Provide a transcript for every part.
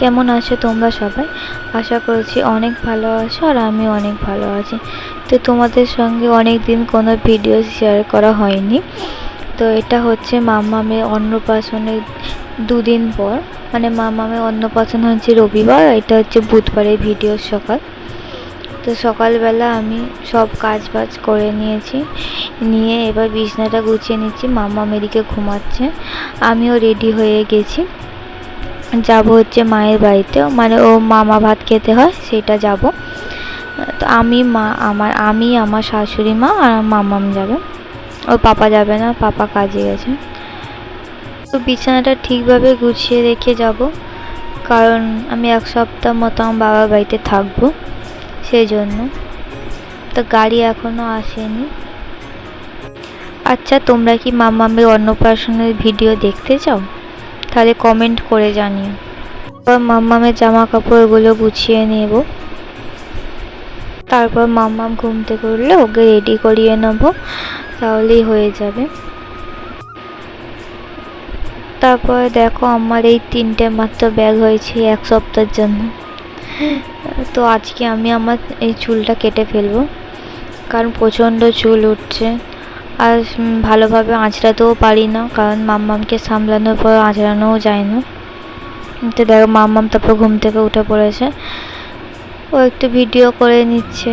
কেমন আছো তোমরা সবাই? আশা করছি অনেক ভালো আছো আর আমি অনেক ভালো আছি। তো তোমাদের সঙ্গে অনেক দিন কোনো ভিডিও শেয়ার করা হয়নি। তো এটা হচ্ছে মামামের অন্নপ্রাশনের দুদিন পর মানে মামামের অন্নপ্রাশন হচ্ছে রবিবার এটা হচ্ছে বুধবারের ভিডিও সকাল। তো সকালবেলা আমি সব কাজ বাজ করে নিয়েছি, নিয়ে এবার বিছনাটা গুছিয়ে নিচ্ছি, মামা এদিকে ঘুমাচ্ছে। আমিও রেডি হয়ে গেছি। যাব হচ্ছে মায়ের বাড়িতে। মানে ও মামা ভাত খেতে হয়, সেটা যাব। তো আমি মা, আমার, আমি, আমার শাশুড়ি মা আর মামাম যাবে। ওর পাপা যাবে না, পাপা কাজে গেছে। তো বিছানাটা ঠিকভাবে গুছিয়ে রেখে যাব। কারণ আমি এক সপ্তাহ মতো আমার বাবার বাড়িতে থাকব সেই জন্য তো গাড়ি এখনও আসেনি। আচ্ছা তোমরা কি মামামের অন্নপ্রাশনের ভিডিও দেখতে চাও? তাহলে কমেন্ট করে জানিও। তারপর মাম্মামের জামা কাপড়গুলো গুছিয়ে নেব। তারপর মাম্মাম ঘুম থেকে উঠলে ওকে রেডি করিয়ে নেব। তাহলেই হয়ে যাবে। তারপরে দেখো আমার এই তিনটে মাত্র ব্যাগ হয়েছে এক সপ্তাহের জন্য। তো আজকে আমি আমার এই চুলটা কেটে ফেলব। কারণ প্রচণ্ড চুল উঠছে। আর ভালোভাবে আঁচড়াতেও পারি না, কারণ মাম্মামকে সামলানোর পর আঁচড়ানোও যায় না। তো দেখো, মাম্মাম তারপর ঘুম থেকে উঠে পড়েছে। ও একটু ভিডিও করে নিচ্ছে।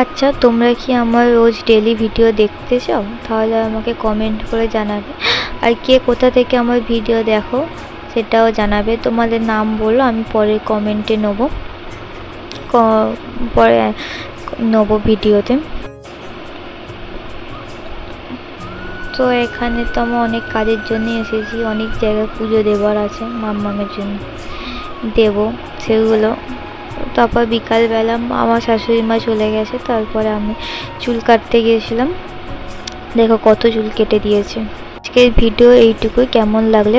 আচ্ছা তোমরা কি আমার রোজ ডেলি ভিডিও দেখতে চাও? তাহলে আমাকে কমেন্ট করে জানাবে। আর কে কোথা থেকে আমার ভিডিও দেখো, সেটাও জানাবে। তোমাদের নাম বলো, আমি পরে কমেন্টে নেব। পরে নেব ভিডিওতে তো। এখানে তো আমি অনেক কাজের জন্য এসেছি, অনেক জায়গায় পুজো দেওয়ার আছে, মাম্মামের জন্য। দেবো, সেগুলো। তারপর বিকালবেলা আমার শাশুড়ি মা চলে গেছে, তারপরে আমি চুল কাটতে গিয়েছিলাম। দেখো কত চুল কেটে দিয়েছে। আজকের ভিডিও এইটুকুই, কেমন লাগলে